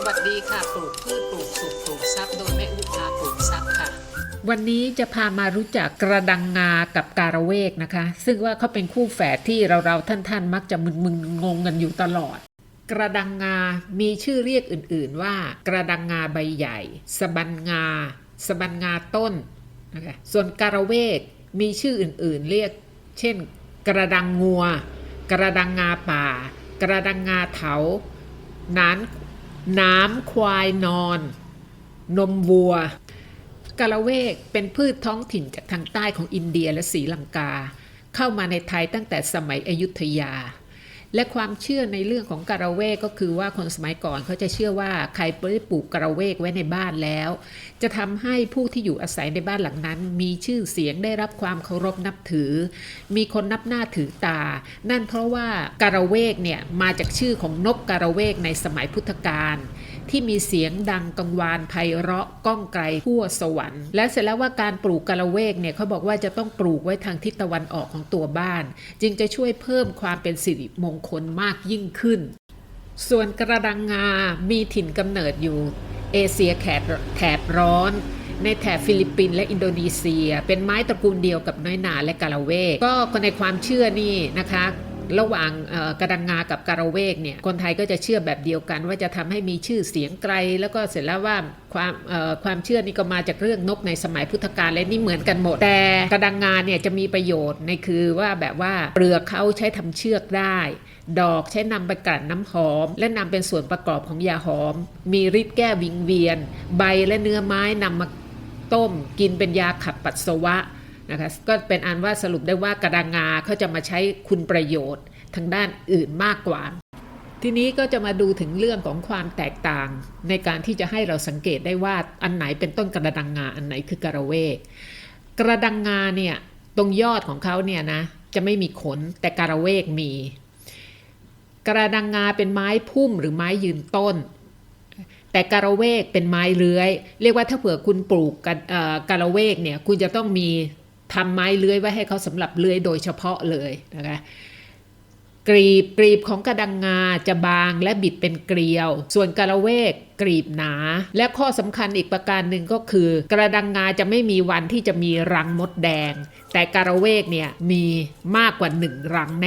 สวัสดีค่ะ ปลูกพืชปลูกสุขปลูกทรัพย์โดยแม่อุพาปลูกทรัพย์ค่ะ วันนี้จะพามารู้จักกระดังงากับการะเวกนะคะ ซึ่งว่าเขาเป็นคู่แฝดที่เราๆท่านๆ มักจะมึนๆงงกันอยู่ตลอด กระดังงา มีชื่อเรียกอื่นๆว่า กระดังงาใบใหญ่ สบันงา สบันงาต้นนะคะส่วนการะเวกมีชื่ออื่นๆเรียก เช่น กระดังงัว กระดังงาป่า กระดังงาเถาน้ำน้ น้ำควายนอน นมวัวกาละเวกเป็นพืชท้องถิ่นจากทางใต้ของอินเดียและศรีลังกา เข้ามาในไทยตั้งแต่สมัยอยุธยา และความเชื่อในเรื่องของกาละเวกก็คือว่าคนสมัยก่อนเขาจะเชื่อว่าใครได้ปลูกกาละเวกไว้ในบ้านแล้ว จะทำให้ผู้ที่อยู่อาศัยในบ้านหลังนั้น มีชื่อเสียงได้รับความเคารพนับถือ มีคนนับหน้าถือตา นั่นเพราะว่ากระเวกเนี่ยมาจากชื่อของนกกระเวกในสมัยพุทธกาลที่มีเสียงดังกังวานไพเราะก้องไกลทั่วสวรรค์ และเสร็จแล้วว่าการปลูกกาละเวกเนี่ยเขาบอกว่าจะต้องปลูกไว้ทางทิศตะวันออกของตัวบ้าน จึงจะช่วยเพิ่มความเป็นสิริมงคลมากยิ่งขึ้น ส่วนกระดังงา มีถิ่นกำเนิดอยู่ เอเชียแถบแถบร้อน ในแถบฟิลิปปินส์และอินโดนีเซีย เป็นไม้ตระกูลเดียวกับน้อยหนาและกาละเวกก็ในความเชื่อนี่นะคะ ระหว่างกระดังงากับการะเวกเนี่ยคนไทยก็จะเชื่อแบบเดียวกัน ว่าจะทำให้มีชื่อเสียงไกล แล้วก็เสร็จแล้วว่าความความเชื่อนี่ก็มาจากเรื่องนกในสมัยพุทธกาลและนี่เหมือนกันหมด แต่กระดังงาเนี่ยจะมีประโยชน์ในคือว่าแบบว่าเปลือกเขาใช้ทำเชือกได้ดอกใช้นำไปกลั่นน้ำหอม และนำเป็นส่วนประกอบของยาหอม มีฤทธิ์แก้วิงเวียน ใบและเนื้อไม้นำมาต้ม กินเป็นยาขับปัสสาวะ นะคะก็เป็นอันว่าสรุปได้ว่ากระดังงาเขาจะมาใช้คุณประโยชน์ทางด้านอื่นมากกว่า ทีนี้ก็จะมาดูถึงเรื่องของความแตกต่าง ในการที่จะให้เราสังเกตได้ว่าอันไหนเป็นต้นกระดังงาอันไหนคือกระเวก กระดังงาเนี่ยตรงยอดของเขาเนี่ยนะจะไม่มีขนแต่กระเวกมี กระดังงาเป็นไม้พุ่มหรือไม้ยืนต้น แต่กระเวกเป็นไม้เลื้อย เรียกว่าถ้าเผื่อคุณปลูกกันเอ่อกระเวกเนี่ยคุณจะต้องมี ทำไม้เลื้อยไว้ให้เขาสำหรับเลื้อยโดยเฉพาะเลยนะคะกรีบกรีบของกระดังงาจะบางและบิดเป็นเกลียว ส่วนกระเวกกรีบหนา และข้อสำคัญอีกประการหนึ่งก็คือ กระดังงาจะไม่มีวันที่จะมีรังมดแดง แต่กระเวกเนี่ยมีมากกว่าหนึ่งรังแน